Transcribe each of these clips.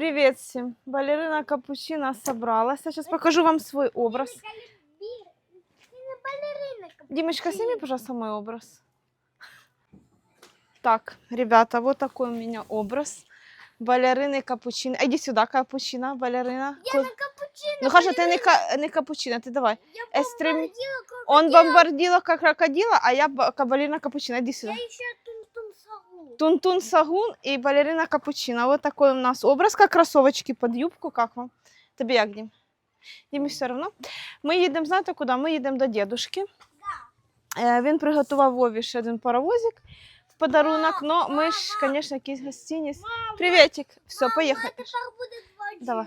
Привет всем. Балерина Капучино собралась. Сейчас покажу вам свой образ. Димочка, сними, пожалуйста, мой образ. Так, ребята, вот такой у меня образ. Балерины капучино. Иди сюда, капучино, балерина. Я Ку- на капучино. Ну хорошо, ты не, ка- не капучино, ты давай. Я эстрем- бомбардила Он крокодила. бомбардила как крокодила, а я балерина капучино. Иди сюда. Я еще тун-тун. Сагун и балерина Капучино. Вот такой у нас образ, как кроссовочки под юбку. Как вам? Тобі як, Дім? Дімі все одно. Ми їдемо, знаєте куди? Ми їдемо до дідушки. Е, Він приготував Вові ще один паровозик в подарунок. Ну, ми ж, звісно, якийсь гостиніць. Приветик. Все, поїхали. Давай.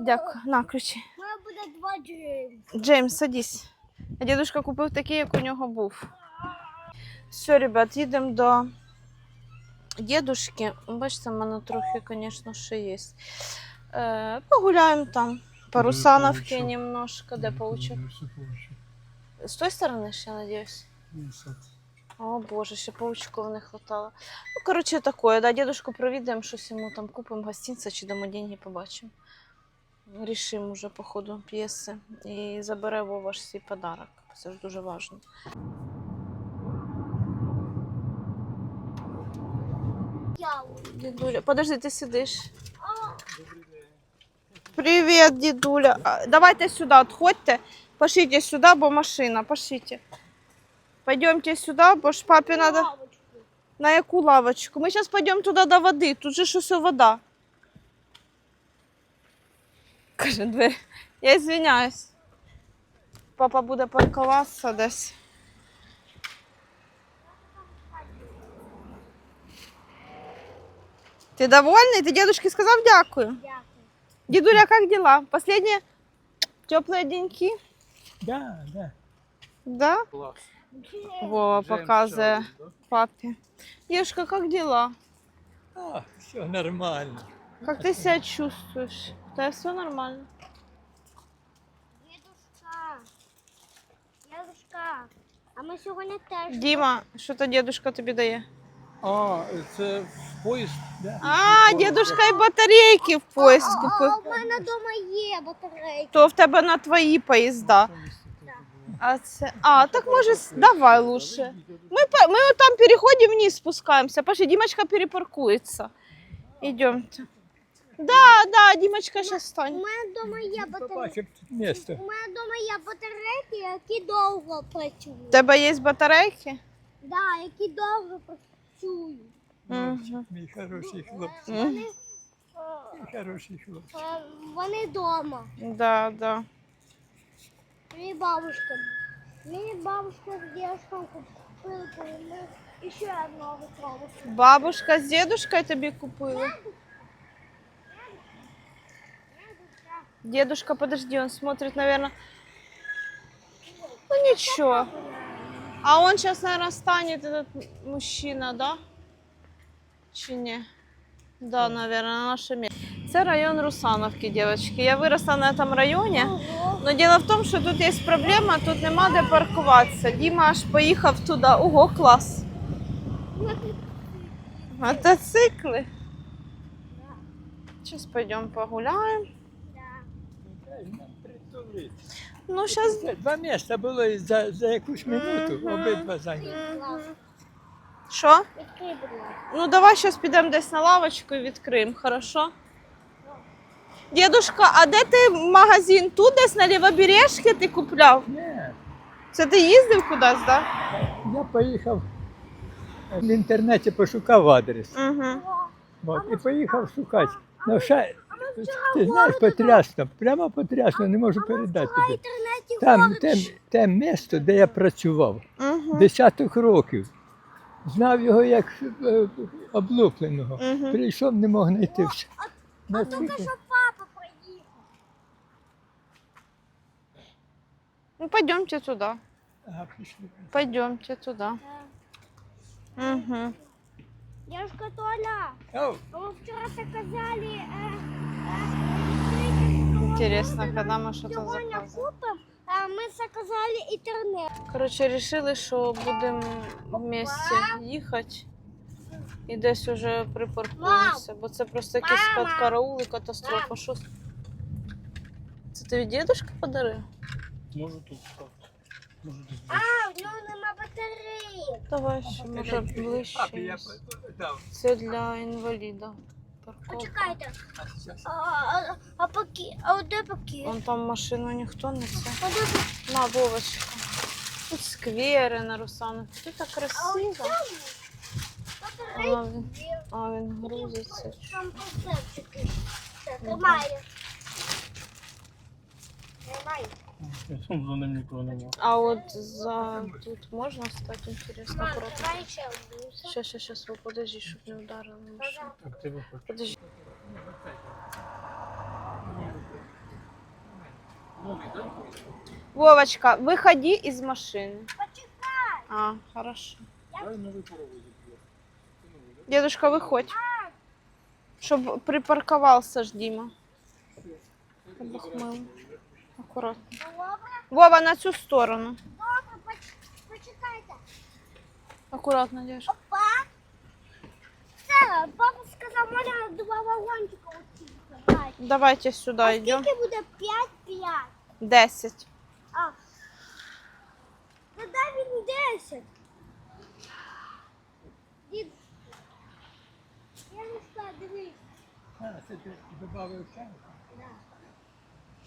Дякую. На, ключі. Буде два Джеймса. Джеймс, садись. А дідушка купив такий, як у нього був. Все, ребят, їдемо до дідушки. Бачите, в мене трохи, звісно, ще є. Е, погуляємо там. По Де немножко. Де паучок. З тої сторони ще, я надіюсь. О боже, ще паучков не хватало. Ну, коротше, такое, да, дідушку провідаємо, щось йому там купимо гостинця чи дамо деньги, побачимо. Рішимо уже по ходу п'єси. І забере Вова ж свій подарок. Це ж дуже важливо. Дідуля, подожди, ти сидиш. Привіт, дідуля. А, Давайте сюди, відходьте. Пошлите сюди, бо машина, пошлите. Пойдемте сюди, бо ж папі треба. На яку лавочку? Ми зараз підемо туди до води. Тут же ж усе вода. Каже двері. Я звиняюсь. Папа буде паркуватися десь. Ти довольний? Ти дедушке сказав дякую. Дякую. Дедуля, как дела? Последние теплые деньки? Да, да. Да? Клас. Вова показує папе. Ешка, как дела? А, все нормально. Как ты себя чувствуешь? Да, все нормально. Дідушка. Дідушка. А ми сьогодні теж. Дима, що то дедушка тобі дає? А, це в поїзд, да? А, дедушка і батарейки в поїзд А, купив. а, у мене вдома є батарейки. То в тебе на твої поїзда. А це. А, так може, с- давай лучше. Мы, по- мы там переходим вниз, спускаемся. Пошли, Димочка перепаркуется. Идемте. Да, да, Димочка сейчас У мене вдома є батарейки. Побачив тут місто. У мене вдома є батарейки, які довго У працюють. тебе є батарейки? Да, які довго працюють. Мгм. Мій хороший хлопець. Мгм. Вони, Мій хороший хлопець. е, вони вдома. Да, да. Мені бабушка. Мені бабушка з дідушком купили, коли ми ще одного бабушку. Бабушка з дедушкою тобі купили. Дедушка, подожди, он смотрит, наверное. Ну ничего. А он сейчас, наверное, станет этот мужчина, да? Чи не? Да, наверное, на нашем месте. Це район Русановки, девочки. Я виросла на этом районе. Но дело в тому, що тут є проблема, тут нема де паркуватися. Діма аж поїхав туди. Ого, клас. Мотоцикли. Сейчас пойдем погуляем. Ну. Це Два місця було за, за якусь минуту, обидва зайняті. Що? Відкрий, будь ласка. Ну, давай зараз підемо десь на лавочку і відкриємо, хорошо? Дедушка, а де ти магазин? Тут десь на лівобережці ти купляв? Ні, Це ти їздив кудись, так? Да? я поїхав в інтернеті пошукав адрес. Угу. От, і поїхав шукати. Ну, ще, ти знаєш, потрясно, прямо потрясно, не можу передати тобі. Там те, те місто, де я працював, десяток років. Знав його як е, облупленого. Мгм. Прийшов, не мог знайти все. а тільки що папа приїхав. Ну, пойдемте туда. Ага, пішли. Пойдемте туда. Угу. Дядюшка Толя, Ау, а вчора е, е, Интересно, когда мы что-то заказываем. ми заказали інтернет. Короче, решили, що будемо вместе їхати. І десь уже припаркуємося, бо це просто якийсь караул і катастрофа. Що? Це тобі дідушка подарив? Можу тут так. Можу десь А, в нього нема батареї. Давай ще може ближче. Це для інваліда. Почекайте. А. А, паки, а де пакет? Вон там машину ніхто не це. А де пакет? На, Вовочка. Тут сквери на Русану. Тут так А красиво. там А він, а він грузиться. Там пакетики. Все, тримає. Тримай. Там за ним нікого немає. А от за тут можна стати інтересно Мам, акуратно. тримай ще одну. Все. Щас, щас, щас, ви подожди, щоб не ударили машину. Так ти виходь. Подожди. Вовочка, выходи из машины. Почекай. А, хорошо. Дедушка, выходь. Щоб припарковался ж Дима. Обохмыл. Аккуратно. Добре, Вова, на цю сторону. добре, поч- почекайте. Аккуратно, девушка. Опа. Все, папа сказав, можна два вагончика оці забрати. Давайте сюда А идем. скільки буде 5-5? Десять. А. Та дай він 10. Дід. Я не знаю, дивись. А, це ти додав чай?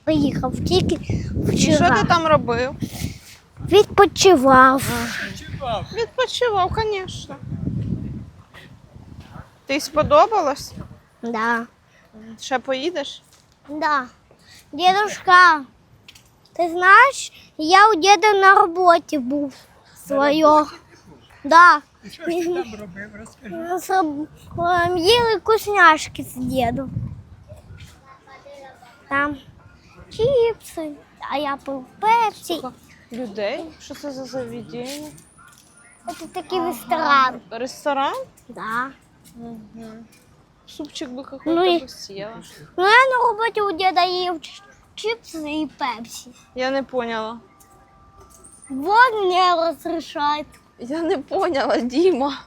Поїхав тільки І що ти там робив? Відпочивав. Відпочивав, звісно. Ти сподобалось? Да. Ще поїдеш? Да. Дедушка, ти знаєш, я у деда на роботі був своє. Да. і що ж ти там робив, розкажи. Ем, Їли вкусняшки з дідом. Там чіпси, а я пив пепсі. Людей? Що це за заведення? Це такий ресторан. Ресторан? Да. Угу. Супчик би какой-то Ну і- би съела. Ну я на роботі у діда їв чіпси і пепсі. Я не поняла. Вот не розрішають. Я не поняла, Діма.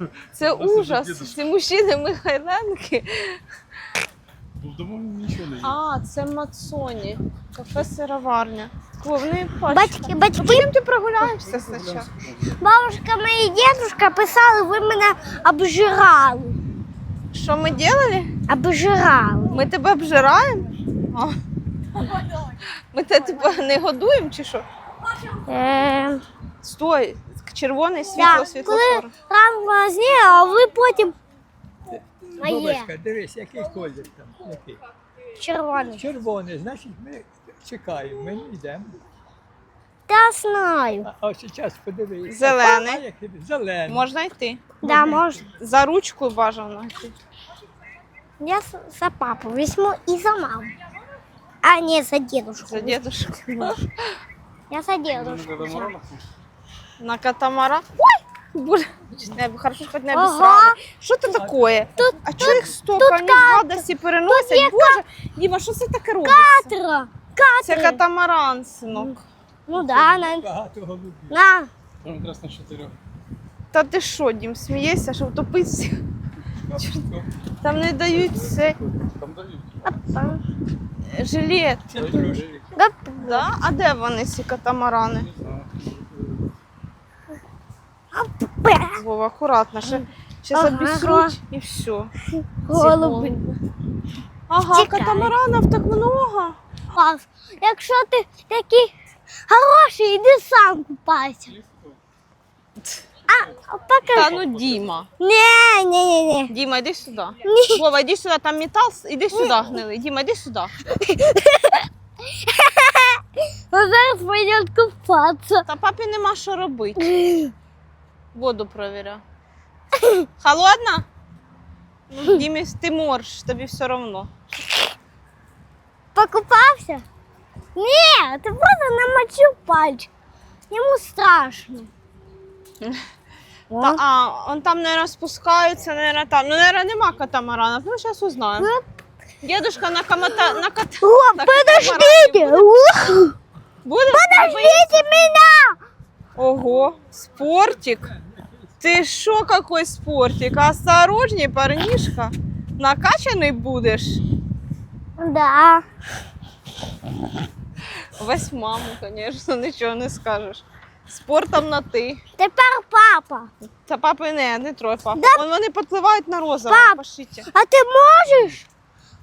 Це ужас. Ці мужчини Михайленки. Вдома нічого не є. А, це Мацоні. Кафе сироварня. Кловний Батьки, батьки, Потім ти прогуляєшся спочатку. бабушка моя і дедушка писали, ви мене обжирали. Що ми робили? Обжирали. Ми тебе обжираємо? А. Ми тебе типу, не годуємо чи що? Е, Стой, червоний Да, світло, світлофор. Там в магазині, а ви потім Моє. Дивись, який колір там. Який. червоний. Червоний, значить ми чекаємо, ми йдемо. Та знаю. А, а зараз подивись. Зелений. А, який? Зелений. Можна йти. Да, можна. За ручку бажано йти. Я с- за папу візьму і за маму. А, ні, за дедушку. За дедушку. Я за дедушку. взяла. На катамара. Ой! Боже, не, хорошо, хоч не Ага. обісрали. Що це таке? а чого їх столько? Вони гадості переносять. Боже, Діма, що це таке робиться? Катера. Це Катера. катамаран, синок. Ну да, на. Багато голубів. На. Там якраз на чотирьох. Та ти що, Дім, смієшся, що втопитися? Там не дають це Там дають. Жилет. Це трошки. Гоп. Да? А де вони, ці катамарани? Не знаю. Вова, акуратно, ще, ще Ага. обісруть і все. Голуби. Ага, катамаранів так много. Пас, Якщо ти такий хороший, іди сам купайся. А, Та ну Діма. Ні, ні, ні, ні. Діма, іди сюди. Ні. Вова, іди сюди, там метал, іди сюди, гнилий. Діма, іди сюди. Он зараз пойдет купаться. Та папі нема що робити. Воду провіряй. Холодна? Ну, Дімі, ти морж, тобі все одно. Покупався? Ні, ти просто намочив пальчик. Йому страшно. Та, а, он там, наверное, спускаються, наверное, там. Ну, наверное, нема катамаранов. Ну, зараз узнаємо. Дедушка на камата... на кат... О, на подождите! катамарані Ух, Буде? Подождите меня! Ого, спортик. Ты шо, какой спортик? Осторожней, парнишка. Накачанный будешь? Да. Весь маму, конечно, нічого не скажеш. Спортом на ти. Тепер папа. Та папи не, не трой папу. Вон Вони підпливають на розово. Пап. Пошите. А ти можеш?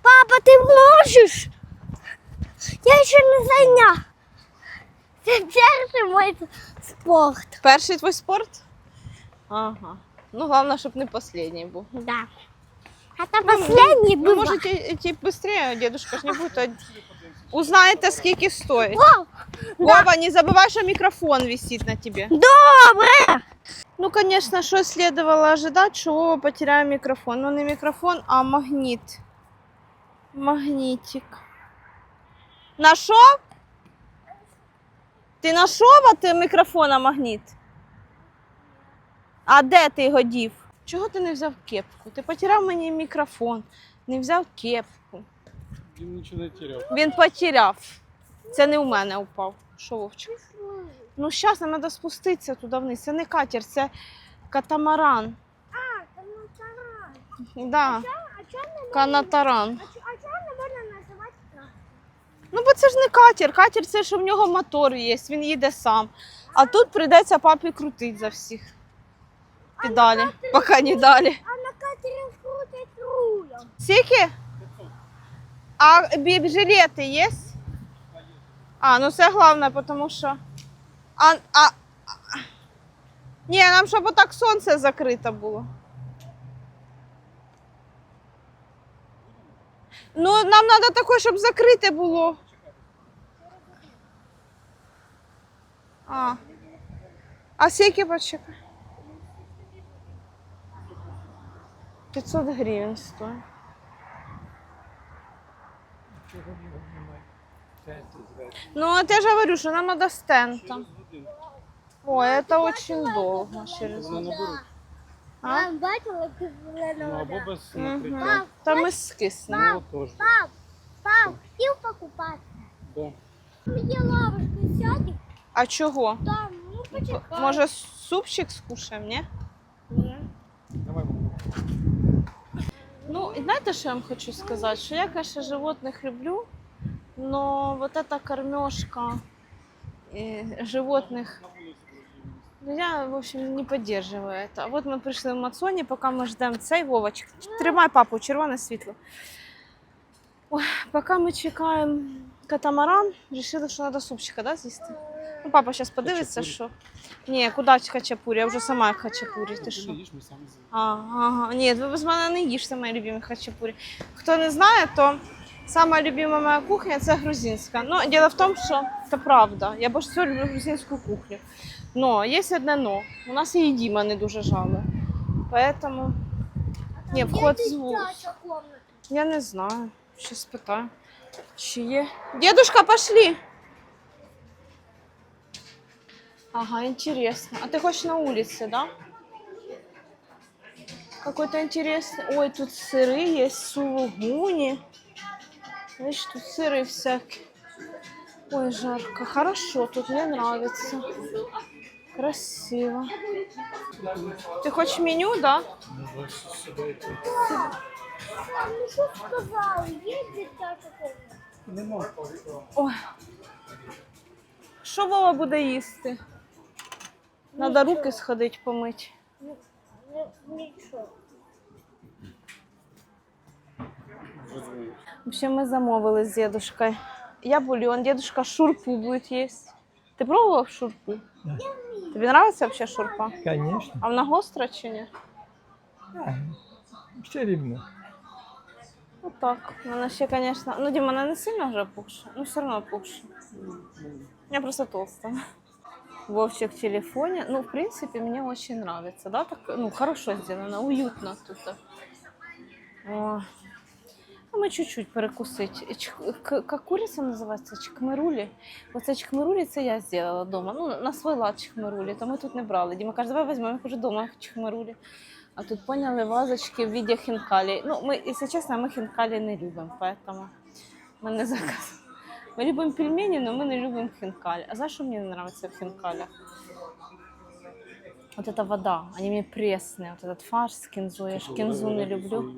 Папа, ти можеш? Я ще не зайняв. Це перший мой спорт. Перший твій спорт? Ага. Ну, головне, щоб не останній був. Да. А то последний Ви був. можете йти швидше, дедушка ж не буде. Узнаєте, скільки стоїть. Вау, Вова, не забывай, что микрофон висит на тебе. Добре. Ну, конечно, что следовало ожидать, что Вова потеряет микрофон. Но не микрофон, а магнит. Магнитик. Нашел? Ти нашов а ти мікрофона магніт? А де ти його дів? Чого ти не взяв кепку? Ти потеряв мені мікрофон, не взяв кепку. Він нічого не теряв. Він потеряв. Це не у мене упав. Що, Вовчик? Ну, зараз нам треба спуститися туди вниз. Це не катер, це катамаран. А, там. Да, А чого не канатаран. А чого не можна називати трактор? Ну, бо це ж не катер. Катер це що в нього мотор є, він їде сам. А тут прийдеться папі крутити за всіх. Педалі, поки не далі. А на катері крутять рулем. Скільки? А бі- жилети є? А, ну це головне, тому що. А, а, а... Ні, нам щоб отак сонце закрите було. Ну, нам треба таке, щоб закрите було. А. А скільки почекай? 500 гривень стоїть. Ну, вот я же говорю, что нам надо стенд там. Ой, это очень долго через А? Мам, бачила, як Ну або без накриття. Там и скисне. Ну, теж. Пап, пап, хотів покупати. Да. Мені лавочку сяді, А чого? там, ну почекай. Може, супчик скушаємо? Ні. Давай. Ну, і знаєте, що я вам хочу сказати? Що я, конечно, животных люблю, но вот эта кормежка э, животных, ну, я, в общем, не поддерживаю это. А Вот мы пришли в Мацоні, поки ми ждемо цей Вовочек. Тримай папу, червоне світло. Ой, поки ми чекаємо катамаран, вирішили, що треба супчика, да, з'їсти? Ну, папа зараз подивиться, що. Ні, куди хачапурі? Я вже сама як хачапурі. Ти що? Їж, ми самі. А, ага. Ні, ви без мене не їжте мої любимі хачапурі. Хто не знає, то сама любима моя кухня це грузинська. Ну, діло в тому, що це правда. Я більше всього люблю грузинську кухню. Но є одне но. У нас і Діма не дуже жалує. Поэтому Ні, вход звук. я не знаю. Ще спитаю. Чи є. Дедушка, пошли. Ага, интересно. А ты хочешь на улице, да? Какой-то интересный. Ой, тут сыры есть, сулугуни. Видишь, тут сыры всякие. Ой, жарко. Хорошо, тут мне нравится. Красиво. Ты хочешь меню, да? Ой. Що Вова буде їсти? Надо руки сходити помити. Ну, ну, Нічого. В общем, мы замовили с дедушкой. Я бульон, дедушка шурпу будет есть. Ты пробовал шурпу? Да. Тебе нравится вообще шурпа? Конечно. А вона гостра чи ні? А, все рівно. Ну так. Вона ще, конечно... Ну, Діма, вона не сильно вже пухша, ну все равно пухша. Я просто толстая. Вовчик в телефоне. Ну, в принципе, мне очень нравится, да, так, ну, хорошо сделано, уютно тут. О. Ну, ми чуть-чуть перекусить. Чх- Как куриця називається? Чкмирулі. Оце чкмирулі це я зробила вдома. Ну, на свій лад чкмирулі, то ми тут не брали. Діма каже, давай візьмемо, я кажу, вдома чкмирулі. А тут поняли вазочки в виде хінкалі. Ну, ми, якщо чесно, ми хінкалі не любимо, поэтому ми не заказуємо. Ми любимо пельмені, але ми не любимо хінкалі. А знаєш, що мені не подобається в хінкалях? Вот эта вода, они мне пресные. Вот этот фарш с кинзой. Я ж кинзу не люблю.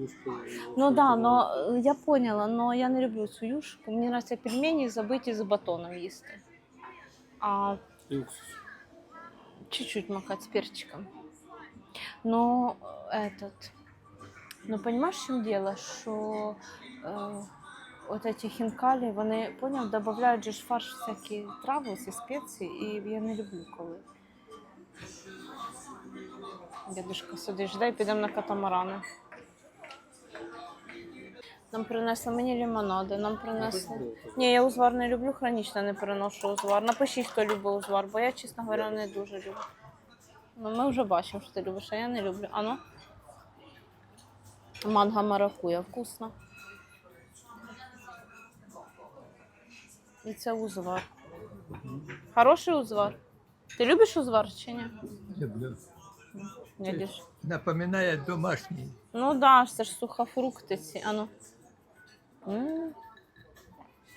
Ну да, но е, я поняла, но я не люблю цю юшку. Мені нравиться пельмені забиті з батоном їсти. А И уксус. чуть-чуть макать с перчиком. Но э, этот, ну понимаешь, в чем дело, что э, эти хінкалі, вони, поняв, додають же ж фарш всякі трави, ці спеції, і я не люблю коли. Дедушка сидиш, дай підемо на катамарани. Нам принесли мені лимонади, нам принесли. Ні, я узвар не люблю, хронічно не переношу узвар. Напишіть, хто любить узвар, бо я, чесно говоря, не дуже люблю. Ну, ми вже бачимо, що ти любиш, а я не люблю. Ано. Манго маракуя, вкусно. І це узвар. Хороший узвар. Ти любиш узвар чи ні? Люблю. Видиш? Напоминає домашній. Ну да, це ж сухофрукти ці. Ану. М.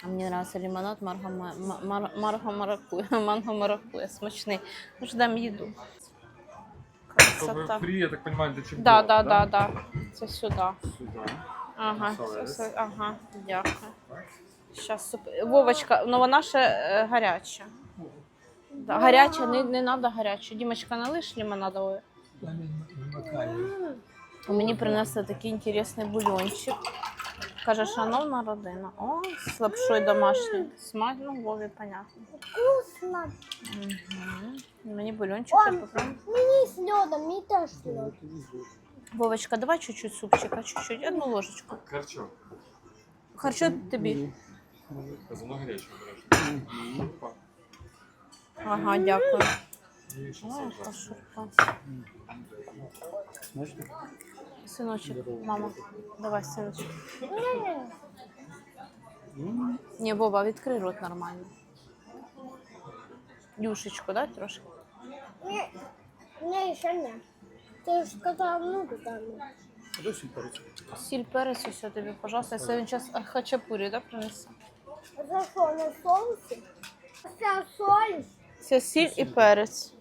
А мені нравится лимонад марго, ма- ма- мар- марго маракуя. Манго маракуя. Смачний. Ну, ждем їду. Красота. Фри, я так понимаю, для чемпиона, Да, да, да, да. Це сюди. Сюда. Ага, це, все- ага, дякую. Щас. Вовочка, ну вона ще е, гаряча. Да, гаряча, не, не треба гарячу. Дімочка, налиш лимонадової. Мені принесли такий інтересний бульончик. Каже, шановна родина. О, з лапшою домашньою. Смак, ну, Вові, понятно. Вкусно. Угу. Мені бульончик Ой. я попробую. Мені з льодом, мені теж з льодом. Вовочка, давай чуть-чуть супчика, чуть-чуть, одну ложечку. Корчок. Харчо тобі. Казано горячее, обережно. Ага, дякую. Смачно? Синочок, мама, давай, синочок. Ні-ні. Боба, відкрий рот нормально. Юшечку, да, трошки? Ні, ні, ще не. Ти ж сказав, ну, там. Подожди, сильно Сіль, перець, усе тобі, пожалуйста. Я сьогодні час хачапурі, да, принесу? За що, на соусі? Оце соль, Це сіль і перець.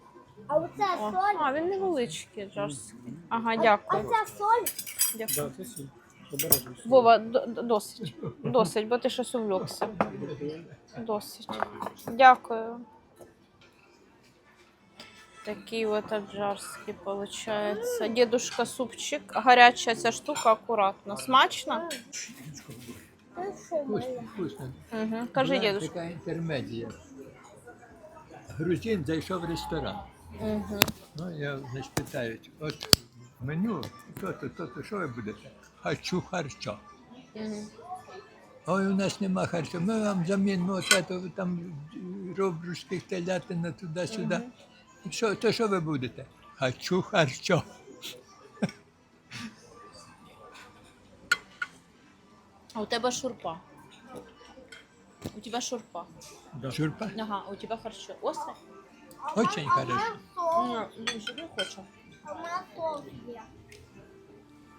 а оце О. соль. А, він невеличкий, джарський. Ага, А дякую. це соль. дякую. Да, це сіль. Обережно. Вова, д- д- досить. Досить, бо ти щось увлекся. Досить. Дякую. Такий от аджарський получается. Дедушка супчик. Гаряча ця штука акуратно. Смачно? Вкусно, вкусно. Угу. Кажи, Була дедушка. Така інтермедія. Грузин зайшов в ресторан. Угу. Ну, я значить, питають, от меню, то-то, то-то, що ви будете? Хочу харчо. Угу. Ой, у нас нема харчо. Ми вам замінимо это, там робрушких телятина туди-сюди. Що, то що ви будете? Хочу харчо. А у тебе шурпа. У тебе шурпа. Шурпа? Ага, у тебе харчо. Остре? Очень хорошо. Соус. Ні, не хочу. А в мене соус є.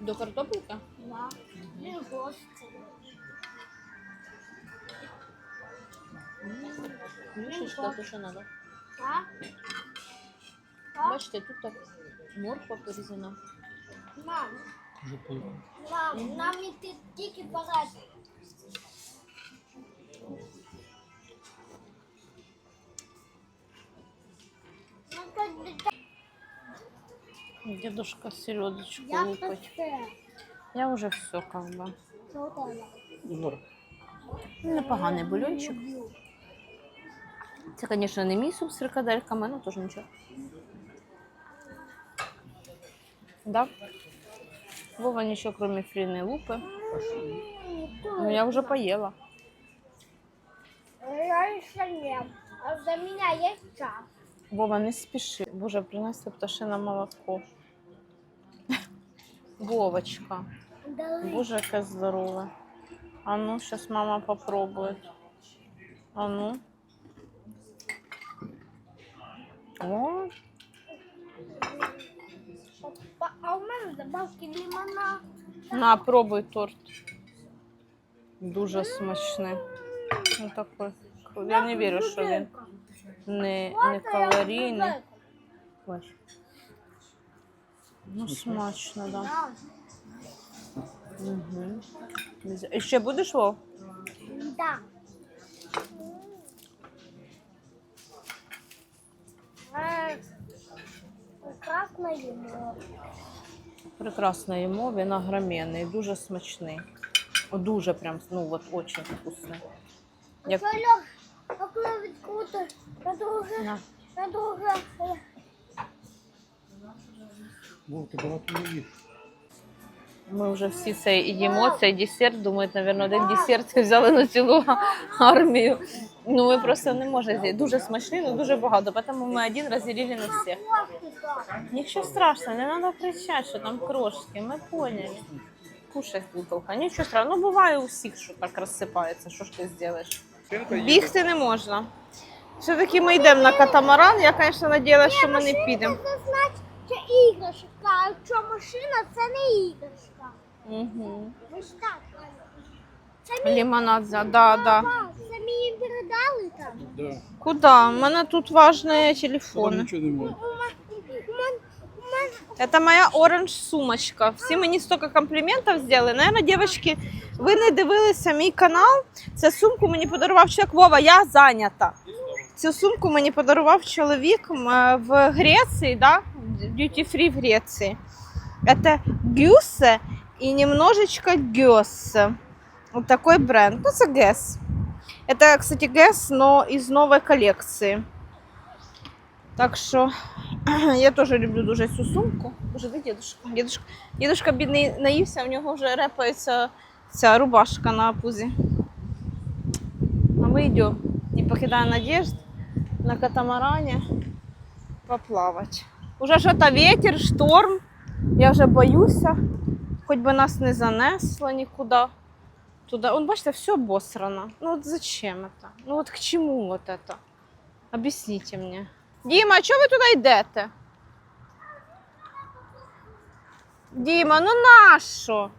До картопельки? Да. Гострий. Юшечка, то що надо. Так? Бачите, тут так морква порізана. Мам, Вже поїхав. мам, нам іти тільки багато. Ну, Дедушка селедочку Я пусте. Я вже все как би. Що у тебе? Непоганий бульончик. Люблю. Це, звісно, не мій суп з фрикадельками, ну теж нічого. Да? Вова нічого, кроме лупи. М, Ну, я вже поїла. Я ще не. А за мене є час. Вова, не спіши. Боже, принесли пташине молоко. Вовочка. Боже, яке здорове. А ну, зараз мама попробує. А ну. О, А у мене добавки лимона. на, пробуй торт. Дуже смачний. Ну, такой. Я не вірю, що він не, не калорійний. Ну, смачно, да. Да. Угу. І ще будеш Вов? Да. Е, Прекрасно їмо. Прекрасно їмо, він огроменний, дуже смачний. О, Дуже прям, ну от очень вкусний. Як- а коли відкрутиш, на друге, На. на друге. ти багато не їш. Ми вже всі це їмо, цей десерт. Думають, мабуть, один десерт взяли на цілу армію. Ну ми просто не можемо з'їсти. Дуже смачний, але дуже багато, тому ми один розділили на всіх. Нічого страшного, не треба кричати, що там крошки. Ми поняли. Кушай, бутылка. Нічого страшного. Ну буває у всіх, що так розсипається. Що ж ти зробиш? Бігти не можна. Все-таки ми йдемо на катамаран. Я, звісно, сподівалася, що ми не підемо. Це значить, це іграшка, а якщо машина, це не іграшка. Угу. Ж так. Це мені, Лимонад, за- да, да. Папа, це мені передали там. Да. Куда? У мене тут важні Там телефони. нічого немає. У мене, у мене, у мене Это моя оранж сумочка. Всі мені стільки компліментів зробили. Наверно, дівчатки, ви не дивилися мій канал. Цю сумку мені подарував чоловік Вова, я зайнята. Цю сумку мені подарував чоловік м, в Греції, да? Duty Free в Греції. Это Гюсе и немножечко Гёс. Вот такой бренд. Ну, это Guess. Это, кстати, Guess, но из новой коллекции. Так що я теж люблю дуже цю сумку. Боже, де дідушка? Дідушка, дідушка бідний наївся, в нього вже репається ця рубашка на пузі. А ми йдемо. Не покидаємо надежд на катамарані поплавати. Уже що то ветер, шторм. Я вже боюся, хоч би нас не занесло нікуди. Туда. Он, бачите, все обосрано. Ну вот зачем это? Ну вот к чему вот это? Объясните мне. Діма, а чого ви туди йдете? Діма, ну нащо?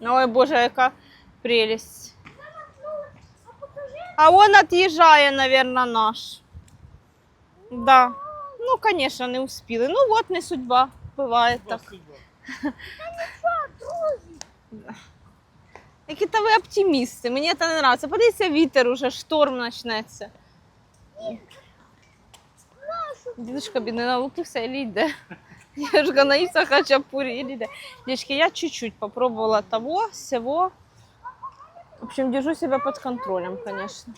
Ой, Боже, яка прелесть. А он отъезжає, наверное, наш. Да. Ну, конечно, не успіли. Ну, вот не судьба. Бывает так. Які то ви оптимісти, мені це не подобається. Подивіться, вітер уже, шторм почнеться. Дідушка бідний налупився і йде. Дідушка наївся хачапурі і йде. Дівчатки, я чуть-чуть попробувала того, всего. В общем, держу себя под контролем, конечно.